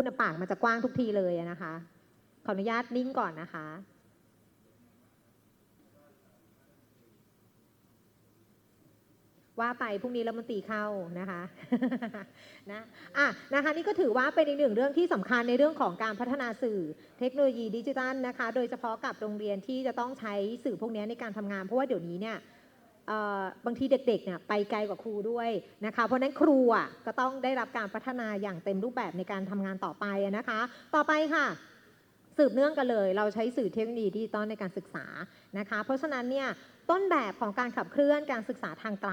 คุณปากมันจะกว้างทุกทีเลยนะคะ ขออนุญาตนิ่งก่อนนะคะ ว่าไปพรุ่งนี้รัฐมนตรีเข้านะคะนะอะนะคะนี่ก็ถือว่าเป็นอีกหนึ่งเรื่องที่สำคัญในเรื่องของการพัฒนาสื่อเทคโนโลยีดิจิทัลนะคะ โดยเฉพาะกับโรงเรียนที่จะต้องใช้สื่อพวกนี้ในการทำงานเพราะว่าเดี๋ยวนี้เนี่ย บางทีเด็กๆเนี่ยไปไกลกว่าครูด้วยนะคะ เพราะนั้นครูอะก็ต้องได้รับการพัฒนาอย่างเต็มรูปแบบในการทำงานต่อไปนะคะ ต่อไปค่ะ สืบเนื่องกันเลย เราใช้สื่อเทคโนโลยีดิจิตอลในการศึกษานะคะ เพราะฉะนั้นเนี่ยต้นแบบของการขับเคลื่อนการศึกษาทางไกล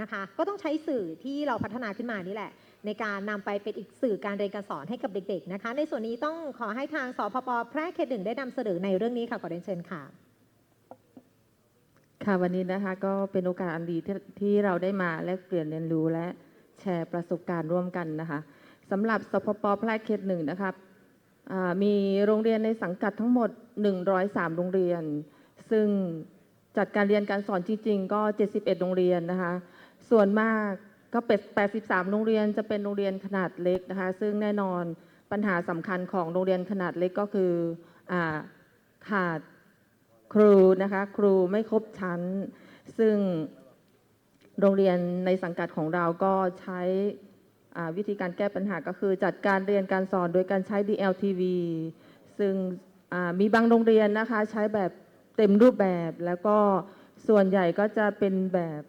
นะคะ ก็ต้องใช้สื่อที่เราพัฒนาขึ้นมานี่แหละ ในการนำไปเป็นอีกสื่อการเรียนการสอนให้กับเด็ก ๆนะคะ ในส่วนนี้ต้องขอให้ทางสพปแพร่เขตหนึ่งได้นำเสนอในเรื่องนี้ค่ะขอเรียนเชิญค่ะ ค่ะวันนี้นะคะก็เป็นโอกาสอันดีที่ที่เราได้มาแลกเปลี่ยนเรียนรู้และแชร์ประสบการณ์ร่วมกันนะคะสำหรับสพปแพร่เขตหนึ่งนะครับมีโรงเรียนในสังกัดทั้งหมด 103 โรงเรียน ซึ่งจัดการเรียนการสอนจริงๆ ก็ 71 โรงเรียนนะคะ ส่วนมากก็เป็น 83 โรงเรียนจะเป็นโรงเรียนขนาดเล็กนะคะ ซึ่งแน่นอนปัญหาสำคัญของโรงเรียนขนาดเล็กก็คืออขาด ครูนะคะครูไม่ครบชั้น ซึ่งโรงเรียนในสังกัดของเราก็ใช้วิธีการแก้ปัญหาก็คือจัดการเรียนการสอนโดยการใช้ DLTV ซึ่งมีบางโรงเรียนนะคะใช้แบบเต็มรูปแบบแล้วก็ส่วนใหญ่ก็จะเป็นแบบ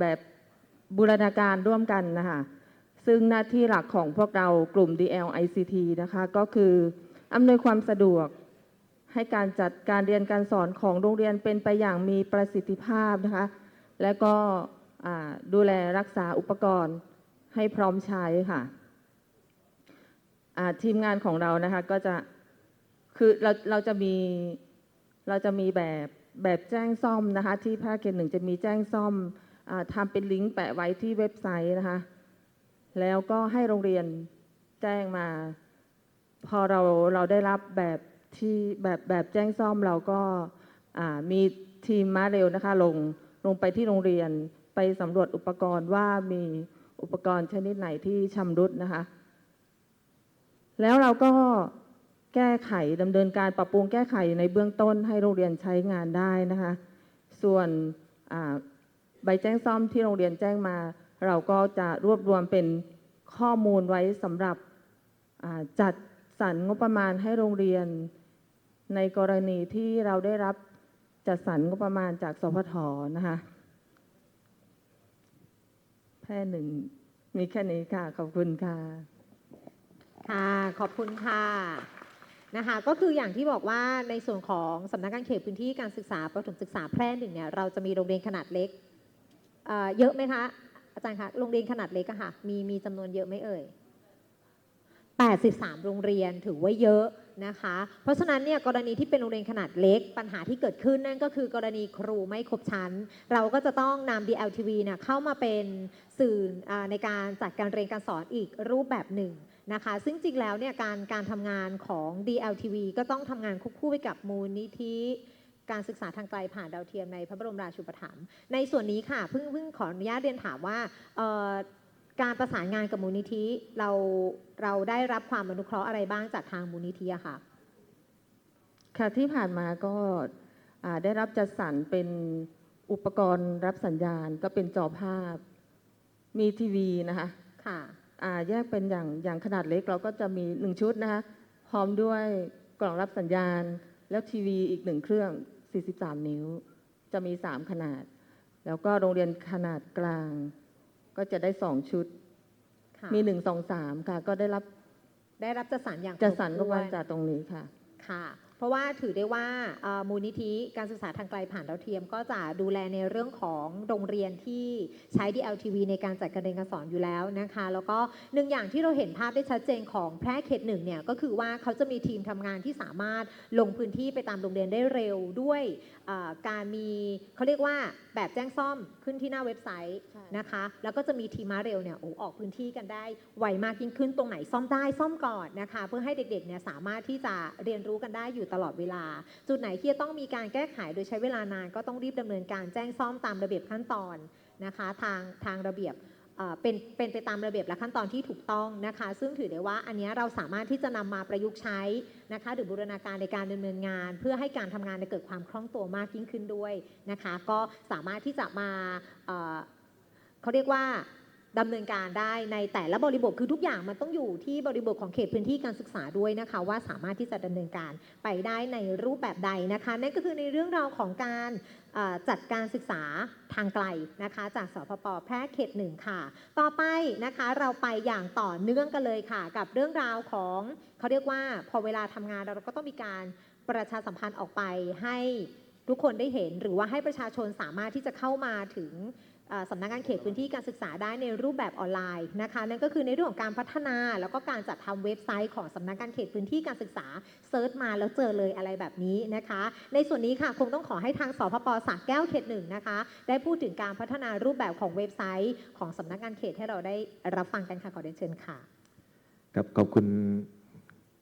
แบบบูรณาการร่วมกันนะคะซึ่งหน้าที่หลักของพวกเรากลุ่ม DLICT นะคะก็คืออำนวยความสะดวก ให้การจัดการเรียนการสอนของโรงเรียนเป็นไปอย่างมีประสิทธิภาพนะคะ และก็ดูแลรักษาอุปกรณ์ให้พร้อมใช้ค่ะทีมงานของเรานะคะก็จะคือเราเราจะมีเราจะมีแบบแบบแจ้งซ่อมนะคะ ที่ภาคเขตหนึ่งจะมีแจ้งซ่อมอทำเป็นลิงก์แปะไว้ที่เว็บไซต์นะคะ แล้วก็ให้โรงเรียนแจ้งมา พอเราเราได้รับแบบ ที่แบบแบบแจ้งซ่อมเราก็มีทีมม้าเร็วนะคะลงลงไปที่โรงเรียนไปสำรวจอุปกรณ์ว่ามีอุปกรณ์ชนิดไหนที่ชำรุดนะคะ แล้วเราก็แก้ไขดำเนินการปรับปรุงแก้ไขในเบื้องต้นให้โรงเรียนใช้งานได้นะคะ ส่วนใบแจ้งซ่อมที่โรงเรียนแจ้งมา เราก็จะรวบรวมเป็นข้อมูลไว้สำหรับจัดสรรงบประมาณให้โรงเรียน ในกรณีที่เราได้รับจัดสรรงบประมาณจากสพทนะคะแพร่หนึ่งมีแค่นี้ค่ะ ขอบคุณค่ะ ค่ะขอบคุณค่ะนะคะก็คืออย่างที่บอกว่าในส่วนของสำนักงานเขตพื้นที่การศึกษาประถมศึกษาแพร่หนึ่งเนี่ยเราจะมีโรงเรียนขนาดเล็กเอ่อเยอะไหมคะอาจารย์คะโรงเรียนขนาดเล็กอะค่ะมีมีจำนวนเยอะไหมเอ่ย83 โรงเรียนถือว่าเยอะ นะคะ เพราะฉะนั้นเนี่ยกรณีที่เป็นโรงเรียนขนาดเล็ก ปัญหาที่เกิดขึ้นนั่นก็คือกรณีครูไม่ครบชั้น เราก็จะต้องนำ DLTV เนี่ยเข้ามาเป็นสื่อในการจัดการเรียนการสอนอีกรูปแบบหนึ่งนะคะ ซึ่งจริงแล้วเนี่ยการการทำงานของ DLTV ก็ต้องทำงานควบคู่ไปกับมูลนิธิการศึกษาทางไกลผ่านดาวเทียมในพระบรมราชูปถัมภ์ในส่วนนี้ค่ะเพิ่งเพิ่งขออนุญาตเรียนถามว่า การประสานงานกับมูลนิธิเราเราได้รับความอนุเคราะห์อะไรบ้างจากทางมูลนิธิอะค่ะ ค่ะที่ผ่านมาก็อ่าได้รับจัดสรรเป็นอุปกรณ์รับสัญญาณก็เป็นจอภาพ มีทีวีนะคะค่ะ อ่าแยกเป็นอย่างอย่างขนาดเล็กเราก็จะมีหนึ่งชุดนะคะพร้อมด้วยกล่องรับสัญญาณ แล้วทีวีอีกหนึ่งเครื่อง 43 นิ้ว จะมี 3 ขนาด แล้วก็โรงเรียนขนาดกลาง ก็จะได้2ชุด ค่ะมี1 2 3ค่ะ ก็ได้รับได้รับจัดสรรอย่างจัดสรรครบงถ้ววัลจากตรงนี้ค่ะ ค่ะเพราะว่าถือได้ว่ามูลนิธิการศึกษาทางไกลผ่านดาวเทียม ก็จะดูแลในเรื่องของโรงเรียนที่ใช้ DLTV ในการจัดการเรียนการสอนอยู่แล้วนะคะ แล้วก็หนึ่งอย่างที่เราเห็นภาพได้ชัดเจนของแพร่เขตหนึ่งเนี่ยก็คือว่าเขาจะมีทีมทำงานที่สามารถลงพื้นที่ไปตามโรงเรียนได้เร็วด้วยการมีเขาเรียกว่าแบบแจ้งซ่อมขึ้นที่หน้าเว็บไซต์นะคะ แล้วก็จะมีทีมมาเร็วเนี่ยโอ้ออกพื้นที่กันได้ไวมากยิ่งขึ้นตรงไหนซ่อมได้ซ่อมก่อนนะคะ เพื่อให้เด็กๆเนี่ยสามารถที่จะเรียนรู้กันได้อยู่ตลอดเวลา จุดไหนที่จะต้องมีการแก้ไขโดยใช้เวลานาน ก็ต้องรีบดำเนินการแจ้งซ่อมตามระเบียบขั้นตอนนะคะทางทางระเบียบเป็นเป็นไปตามระเบียบและขั้นตอนที่ถูกต้องนะคะ ซึ่งถือได้ว่าอันนี้เราสามารถที่จะนำมาประยุกต์ใช้นะคะหรือบูรณาการในการดำเนินงาน เพื่อให้การทำงานเนี่ยเกิดความคล่องตัวมากยิ่งขึ้นด้วยนะคะ ก็สามารถที่จะมาเขาเรียกว่า ดำเนินการได้ในแต่ละบริบทคือทุกอย่างมันต้องอยู่ที่บริบทของเขตพื้นที่การศึกษาด้วยนะคะ ว่าสามารถที่จะดำเนินการไปได้ในรูปแบบใดนะคะนั่นก็คือในเรื่องราวของการจัดการศึกษาทางไกลนะคะ จากสพปแพร่เขตหนึ่งค่ะ ต่อไปนะคะเราไปอย่างต่อเนื่องกันเลยค่ะ กับเรื่องราวของเขาเรียกว่าพอเวลาทำงานเราก็ต้องมีการประชาสัมพันธ์ออกไปให้ทุกคนได้เห็น หรือว่าให้ประชาชนสามารถที่จะเข้ามาถึง สำนักงานเขตพื้นที่การศึกษาได้ในรูปแบบออนไลน์นะคะนั่นก็คือในเรื่องของการพัฒนา แล้วก็การจัดทำเว็บไซต์ของสำนักงานเขตพื้นที่การศึกษาเซิร์ชมาแล้วเจอเลยอะไรแบบนี้นะคะ ในส่วนนี้ค่ะคงต้องขอให้ทางสพปสระแก้วเขตหนึ่งนะคะได้พูดถึงการพัฒนารูปแบบของเว็บไซต์ของสำนักงานเขตให้เราได้รับฟังกันค่ะขอเรียนเชิญค่ะครับขอบคุณ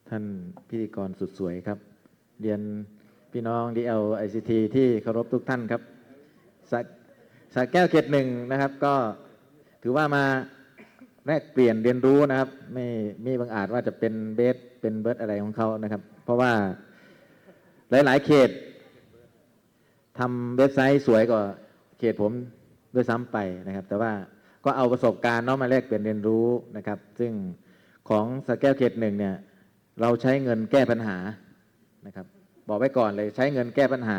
ท่านพิธีกรสุดสวยครับ เรียนพี่น้อง DL ICT ที่เคารพทุกท่านครับ สระแก้วเขตหนึ่งนะครับ ก็ถือว่ามาแลกเปลี่ยนเรียนรู้นะครับ ไม่มีบางอาจว่าจะเป็นเบสเป็นเบิร์ดอะไรของเขานะครับ เพราะว่าหลาย ๆ เขตทำเว็บไซต์สวยกว่าเขตผมด้วยซ้ำไปนะครับ แต่ว่าก็เอาประสบการณ์เนาะมาแลกเปลี่ยนเรียนรู้นะครับ ซึ่งของสแก้วเขตหนึ่งเนี่ยเราใช้เงินแก้ปัญหานะครับ บอกไว้ก่อนเลยใช้เงินแก้ปัญหา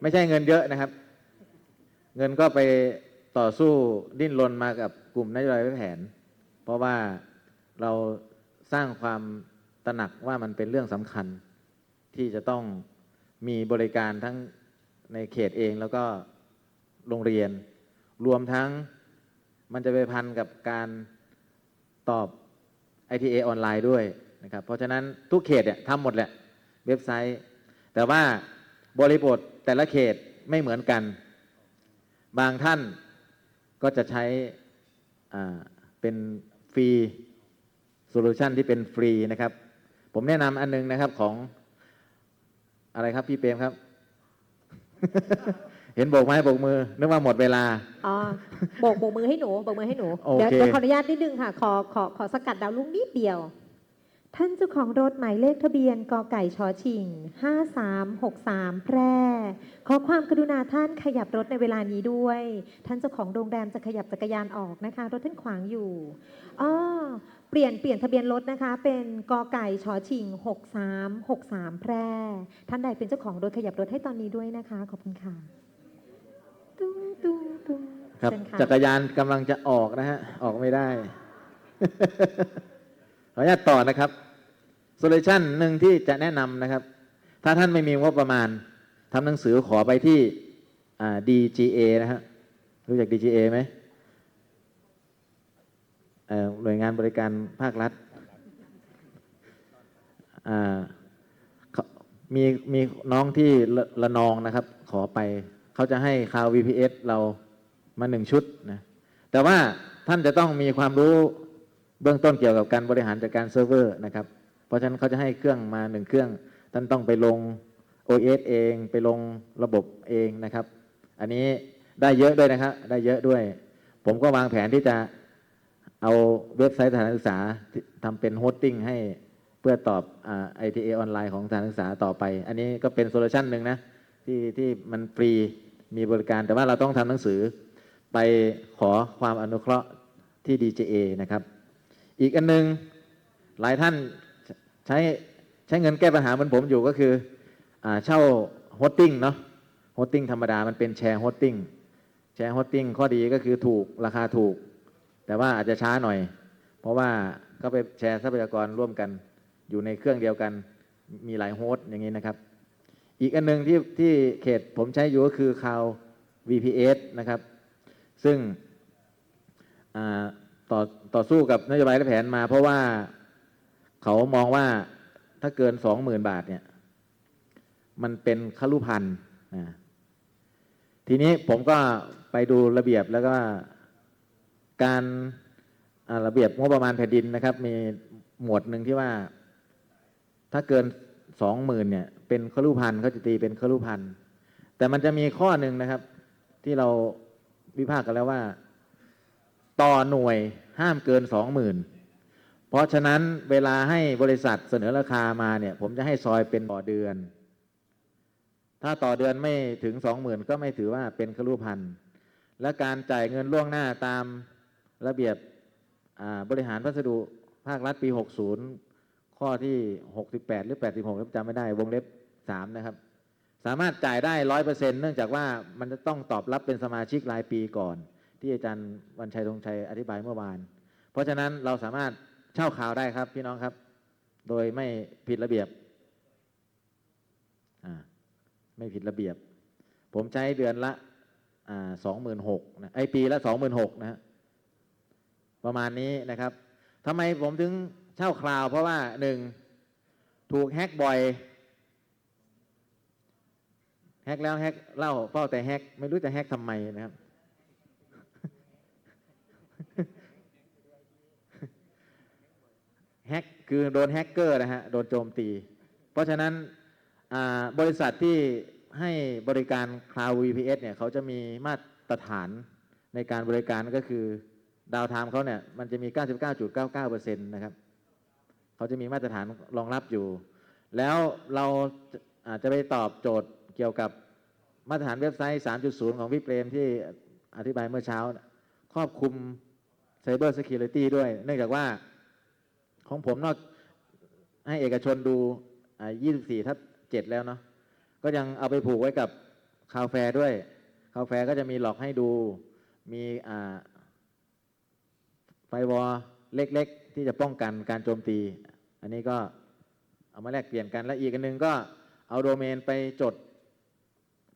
ไม่ใช่เงินเยอะนะครับ เงินก็ไปต่อสู้ดิ้นรนมากับกลุ่มนโยบายแผน เพราะว่าเราสร้างความตระหนักว่ามันเป็นเรื่องสำคัญ ที่จะต้องมีบริการทั้งในเขตเองแล้วก็โรงเรียน รวมทั้งมันจะไปพันกับการตอบ ITA ออนไลน์ด้วยนะครับ เพราะฉะนั้นทุกเขตเนี่ยทำหมดแหละเว็บไซต์ แต่ว่าบริบทแต่ละเขตไม่เหมือนกัน บางท่านก็จะใช้อ่าเป็นฟรีโซลูชันที่เป็นฟรีนะครับ ผมแนะนำอันนึงนะครับของอะไรครับพี่เปรมครับ เห็นโบกไม้โบกมือ นึกว่าหมดเวลาอ๋อโบกโบกมือให้หนูโบกมือให้หนูโอเดี๋ยวเคเดี๋ยวขออนุญาตนิดนึงค่ะ ขอขอขอสกัดดาวลุ่งนิดเดียว ท่านเจ้าของรถหมายเลขทะเบียนกไก่ชอชิง 5363 แพร่ ขอความกรุณาท่านขยับรถในเวลานี้ด้วย ท่านเจ้าของโรงแรมจะขยับจักรยานออกนะคะ รถท่านขวางอยู่อ๋อเปลี่ยนเปลี่ยนทะเบียนรถนะคะ เป็นกไก่ชอชิง 6363 แพร่ ท่านใดเป็นเจ้าของรถขยับรถให้ตอนนี้ด้วยนะคะ ขอบคุณค่ะตุ้งตุ้งตุ้งครับ เชิญค่ะ จักรยานกำลังจะออกนะฮะ ออกไม่ได้ขอ อนุญาตต่อนะครับโซลูชันหนึ่งที่จะแนะนำนะครับ ถ้าท่านไม่มีงบประมาณทำหนังสือขอไปที่ DGA นะฮะรู้จัก DGA ไหมเอ่อหน่วยงานบริการภาครัฐมีมีน้องที่ละละนองนะครับ ขอไปเขาจะให้คาว VPS เรามาหนึ่งชุดนะแต่ว่าท่านจะต้องมีความรู้ เบื้องต้นเกี่ยวกับการบริหารจัดการเซิร์ฟเวอร์นะครับ เพราะฉะนั้นเขาจะให้เครื่องมาหนึ่งเครื่อง ท่านต้องไปลง OS เองไปลงระบบเองนะครับ อันนี้ได้เยอะด้วยนะครับ ได้เยอะด้วย ผมก็วางแผนที่จะเอาเว็บไซต์สถานศึกษาที่ทำเป็นโฮสติ้งให้เพื่อตอบอ่า ITA ออนไลน์ของสถานศึกษาต่อไป อันนี้ก็เป็นโซลูชันหนึ่งนะที่ที่มันฟรีมีบริการ แต่ว่าเราต้องทำหนังสือไปขอความอนุเคราะห์ที่ DJA นะครับ อีกอันหนึงหลายท่านใช้ใช้เงินแก้ปัญหาเหมือนผมอยู่ก็คืออเช่าโฮสติ้งเนาะโฮสติ้งธรรมดามันเป็นแชร์โฮสติ้งแชร์โฮสติ้งข้อดีก็คือถูกราคาถูก แต่ว่าอาจจะช้าหน่อย เพราะว่าก็ไปแชร์ทรัพยากรร่วมกันอยู่ในเครื่องเดียวกันมีหลายโฮสต์อย่างนี้นะครับ อีกอันหนึงที่ที่เขตผมใช้อยู่ก็คือ Cloud VPS นะครับ ซึ่งอ่า ต่อต่อสู้กับนโยบายและแผนมา เพราะว่าเขามองว่าถ้าเกิน20,000บาทเนี่ย มันเป็นคลุพันธ์นะทีนี้ผมก็ไปดูระเบียบแล้วก็การระเบียบงบประมาณแผ่นดินนะครับ มีหมวดหนึ่งที่ว่า ถ้าเกินสองหมื่นเนี่ย เป็นครุพันธ์เขาจะตีเป็นครุพันธ์แต่มันจะมีข้อหนึ่งนะครับ ที่เราวิพากษ์กันแล้วว่า ต่อหน่วยห้ามเกินสองหมื่นเพราะฉะนั้นเวลาให้บริษัทเสนอราคามาเนี่ย ผมจะให้ซอยเป็นต่อเดือน ถ้าต่อเดือนไม่ถึงสองหมื่นก็ไม่ถือว่าเป็นครุพันธ์และการจ่ายเงินล่วงหน้าตามระเบียบบริหารพัสดุภาครัฐปี 60 ข้อที่ 68 หรือ 86จำไม่ได้ วงเล็บ 3 นะครับ สามารถจ่ายได้ร้อยเปอร์เซนต์เนื่องจากว่ามันจะต้องตอบรับเป็นสมาชิกรายปีก่อน ที่อาจารย์วันชัยธงชัยอธิบายเมื่อวาน เพราะฉะนั้นเราสามารถเช่าข่าวได้ครับพี่น้องครับ โดยไม่ผิดระเบียบไม่ผิดระเบียบ ผมใช้เดือนละสองหมื่นหกนะไอปีละสองหมื่นหกนะฮะประมาณนี้นะครับทำไมผมถึงเช่าคราวเพราะว่าหนึ่งถูกแฮกบ่อยแฮกแล้วแฮกเล่าเฝ้าแต่แฮกไม่รู้จะแฮกทำไมนะครับ แฮก คือโดนแฮกเกอร์นะฮะโดนโจมตี เพราะฉะนั้นบริษัทที่ให้บริการ Cloud VPS เนี่ยเขาจะมีมาตรฐานในการบริการก็คือดาวไทม์เขาเนี่ยมันจะมี 99.99%นะครับเขาจะมีมาตรฐานรองรับอยู่ แล้วเราอาจจะไปตอบโจทย์เกี่ยวกับมาตรฐานเว็บไซต์ 3.0 ของพี่เปรมที่อธิบายเมื่อเช้า ครอบคลุม Cyber Security ด้วย เนื่องจากว่า ของผมนอกให้เอกชนดูอ่า24ทับ7แล้วเนาะก็ยังเอาไปผูกไว้กับคาแฟด้วยคาแฟก็จะมีหลอกให้ดูมีไฟวอลเล็ก ๆ ที่จะป้องกันการโจมตี อันนี้ก็เอามาแลกเปลี่ยนกันและอีกอันนึงก็เอาโดเมนไปจด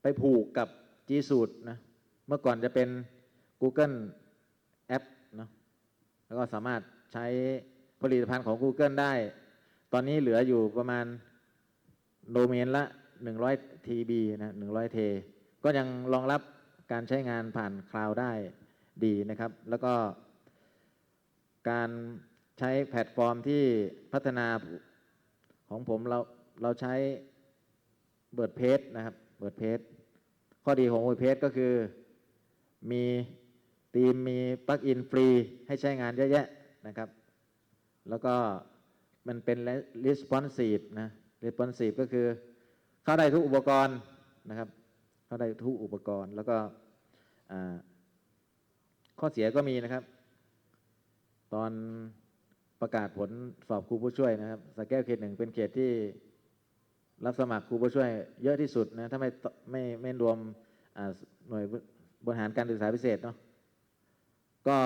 ไปผูกกับ G Suite นะเมื่อก่อนจะเป็น Google App เนอะแล้วก็สามารถใช้ ผลิตภัณฑ์ของ Google ได้ ตอนนี้เหลืออยู่ประมาณโดเมนละ 100 TB นะ100 T ก็ยังรองรับการใช้งานผ่านคลาวด์ได้ดีนะครับ แล้วก็ การใช้แพลตฟอร์มที่พัฒนาของผมเราเราใช้เบิร์ดเพจนะครับเบิร์ดเพจข้อดีของเบิร์ดเพจก็คือมีธีมมีปลั๊กอินฟรีให้ใช้งานเยอะแยะนะครับ แล้วก็มันเป็น responsive นะ responsive ก็คือเข้าได้ทุกอุปกรณ์นะครับ เข้าได้ทุกอุปกรณ์ แล้วก็ข้อเสียก็มีนะครับ ตอนประกาศผลสอบครูผู้ช่วยนะครับสแก้วเขตหนึ่งเป็นเขตที่รับสมัครครูผู้ช่วยเยอะที่สุดนะถ้าไม่ไม่ไม่รวมหน่วยบริหารการศึกษาพิเศษเนาะก็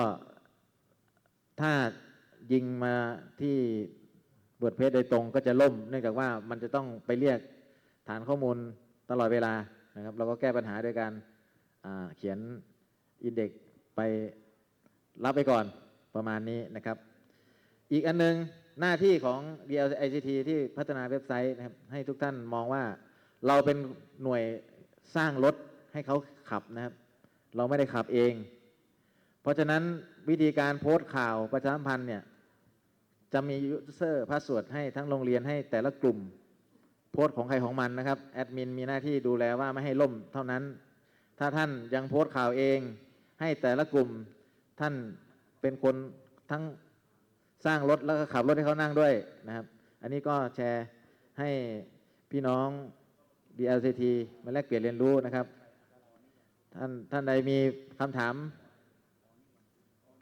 ถ้า ยิงมาที่เบิดเพจโดยตรงก็จะล่ม เนื่องจากว่ามันจะต้องไปเรียกฐานข้อมูลตลอดเวลานะครับ เราก็แก้ปัญหาโดยการเขียนอินเด็กไปรับไปก่อนประมาณนี้นะครับ อีกอันหนึงหน้าที่ของ DLICT ที่พัฒนาเว็บไซต์นะครับให้ทุกท่านมองว่าเราเป็นหน่วยสร้างรถให้เขาขับนะครับ เราไม่ได้ขับเอง เพราะฉะนั้นวิธีการโพสต์ข่าวประชาสัมพันธ์เนี่ย จะมียูเซอร์พาสเวิร์ดให้ทั้งโรงเรียนให้แต่ละกลุ่ม โพสต์ของใครของมันนะครับแอดมินมีหน้าที่ดูแลว่าไม่ให้ล่มเท่านั้น ถ้าท่านยังโพสต์ข่าวเอง ให้แต่ละกลุ่มท่านเป็นคนทั้งสร้างรถแล้วก็ขับรถให้เขานั่งด้วยนะครับ อันนี้ก็แชร์ให้พี่น้อง DLCT มาแลกเปลี่ยนเรียนรู้นะครับ ท่านท่านใดมีคำถาม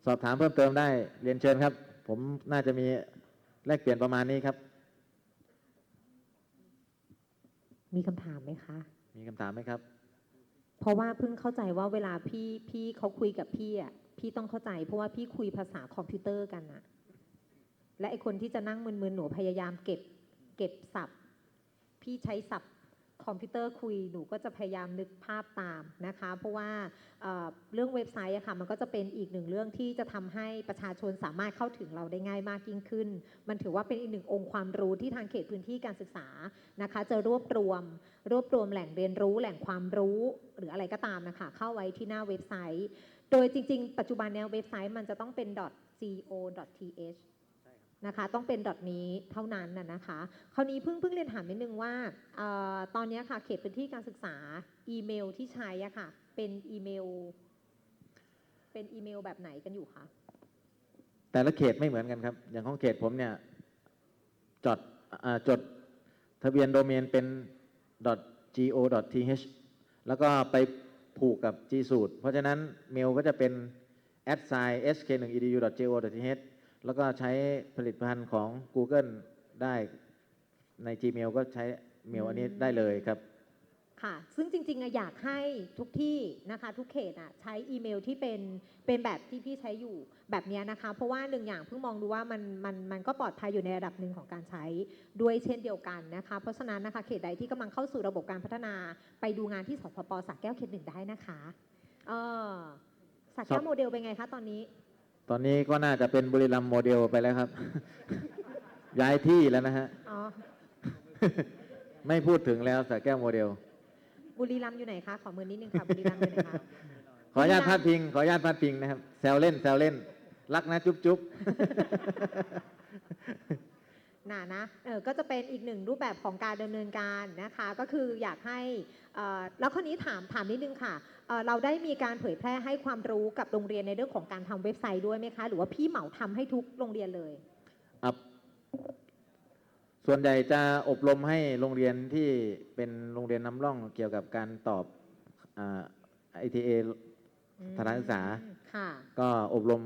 สอบถามเพิ่มเติมได้เรียนเชิญครับ ผมน่าจะมีแลกเปลี่ยนประมาณนี้ครับ มีคำถามไหมคะ มีคำถามไหมครับ เพราะว่าเพิ่งเข้าใจว่าเวลาพี่พี่เขาคุยกับพี่อะพี่ต้องเข้าใจ เพราะว่าพี่คุยภาษาคอมพิวเตอร์กันอะและไอคนที่จะนั่งมึนๆหนูพยายามเก็บ เก็บศัพท์พี่ใช้ศัพท์ คอมพิวเตอร์คุยหนูก็จะพยายามนึกภาพตามนะคะ เพราะว่าเเรื่องเว็บไซต์อะค่ะมันก็จะเป็นอีกหนึ่งเรื่องที่จะทำให้ประชาชนสามารถเข้าถึงเราได้ง่ายมากยิ่งขึ้น มันถือว่าเป็นอีกหนึ่งองค์ความรู้ที่ทางเขตพื้นที่การศึกษานะคะ จะรวบรวม รวบรวมแหล่งเรียนรู้ แหล่งความรู้ หรืออะไรก็ตามนะคะเข้าไว้ที่หน้าเว็บไซต์ โดยจริง ๆ ปัจจุบันเนี้ยเว็บไซต์มันจะต้องเป็น .co.th นะคะต้องเป็นนี้เท่านั้นน่ะนะคะคราวนี้เพิ่งเพิ่งเรียนถามนิดนึงว่าออตอนนี้ค่ะเขตพื้นที่การศึกษาอีเมลที่ใช้อะค่ะเป็นอีเมล เป็นอีเมลแบบไหนกันอยู่คะแต่ละเขตไม่เหมือนกันครับ อย่างของเขตผมเนี่ยจดจดทะเบียนโดเมนเป็น .go.th แล้วก็ไปผูกกับ G Suite เพราะฉะนั้นเมลก็จะเป็น a d s i g sk1edu.go.th แล้วก็ใช้ผลิตภัณฑ์ของ Google ได้ใน Gmail ก็ใช้เมลอันนี้ได้เลยครับ ค่ะ ซึ่งจริงๆอะอยากให้ทุกที่นะคะทุกเขตอะใช้อีเมลที่เป็นเป็นแบบที่พี่ใช้อยู่แบบเนี้ยนะคะ เพราะว่าหนึ่งอย่างเพิ่งมองดูว่ามันมันมันก็ปลอดภัยอยู่ในระดับหนึ่งของการใช้ด้วยเช่นเดียวกันนะคะ เพราะฉะนั้นนะคะเขตใดที่กำลังเข้าสู่ระบบการพัฒนาไปดูงานที่สพปสักแก้วเขตหนึ่งได้นะคะเออสักแก้วโมเดลเป็นไงคะตอนนี้ ตอนนี้ก็น่าจะเป็นบุรีรัมย์โมเดลไปแล้วครับ ย้ายที่แล้วนะฮะ อ๋อ ไม่พูดถึงแล้วสระแก้วโมเดล บุรีรัมย์อยู่ไหนคะ ขอมือนิดนึงค่ะ บุรีรัมย์อยู่ไหนคะ ขออนุญาตพาดพิง ขออนุญาตพาดพิงนะครับ แซวเล่น แซวเล่น รักนะจุ๊บจุ๊บน่ะนะเออก็จะเป็นอีกหนึ่งรูปแบบของการดำเนินการนะคะ ก็คืออยากให้เอ่อแล้วข้อนี้ถามถามนิดนึงค่ะ เอ่อเราได้มีการเผยแพร่ให้ความรู้กับโรงเรียนในเรื่องของการทำเว็บไซต์ด้วยไหมคะ หรือว่าพี่เหมาทำให้ทุกโรงเรียนเลยอับส่วนใหญ่จะอบรมให้โรงเรียนที่เป็นโรงเรียนนำร่องเกี่ยวกับการตอบไอทีเอสถานศึกษาค่ะก็อบรม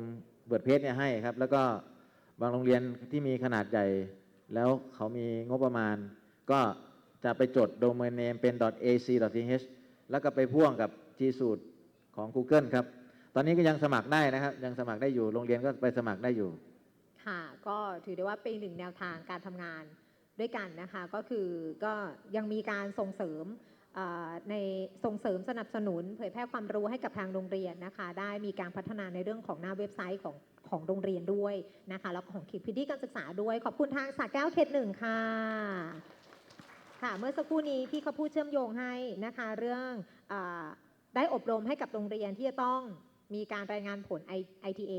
เบิร์ดเพจเนี่ยให้ครับ แล้วก็บางโรงเรียนที่มีขนาดใหญ่ แล้วเขามีงบประมาณ ก็จะไปจดโดเมนเนมเป็น .ac.th แล้วก็ไปพ่วงกับ G Suite ของ Google ครับ ตอนนี้ก็ยังสมัครได้นะครับ ยังสมัครได้อยู่ โรงเรียนก็ไปสมัครได้อยู่ ค่ะ ก็ถือได้ว่าเป็นหนึ่งแนวทางการทำงานด้วยกันนะคะ ก็คือก็ยังมีการส่งเสริมในส่งเสริมสนับสนุน เผยแพร่ความรู้ให้กับทางโรงเรียนนะคะ ได้มีการพัฒนาในเรื่องของหน้าเว็บไซต์ของของโรงเรียนด้วยนะคะ แล้วของคิดพิธีการศึกษาด้วย ขอบคุณทางสาแก้วเขตหนึ่งค่ะ ค่ะ เมื่อสักครู่นี้ที่เขาพูดเชื่อมโยงให้นะคะ เรื่องอ ได้อบรมให้กับโรงเรียนที่จะต้องมีการรายงานผล I- ITA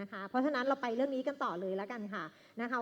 นะคะ เพราะฉะนั้นเราไปเรื่องนี้กันต่อเลยแล้วกันค่ะนะคะ